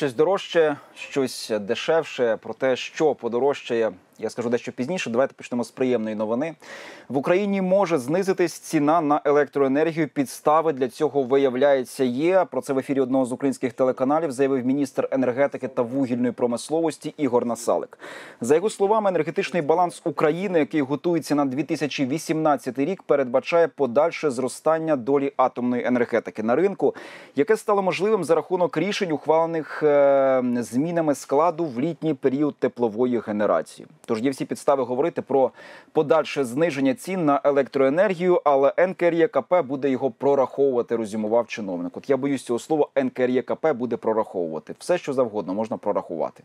щось дорожче, щось дешевше. Про те, що подорожчає, я скажу дещо пізніше. Давайте почнемо з приємної новини. В Україні може знизитись ціна на електроенергію. Підстави для цього виявляється є. Про це в ефірі одного з українських телеканалів заявив міністр енергетики та вугільної промисловості Ігор Насалик. За його словами, енергетичний баланс України, який готується на 2018 рік, передбачає подальше зростання долі атомної енергетики на ринку, яке стало можливим за рахунок рішень, ухвалених е, змінами складу в літній період теплової генерації. Тож є всі підстави говорити про подальше зниження цін на електроенергію, але НКРЄКП буде його прораховувати. Розумував чиновник. От я боюсь цього слова НКРЄКП буде прораховувати все, що завгодно можна прорахувати.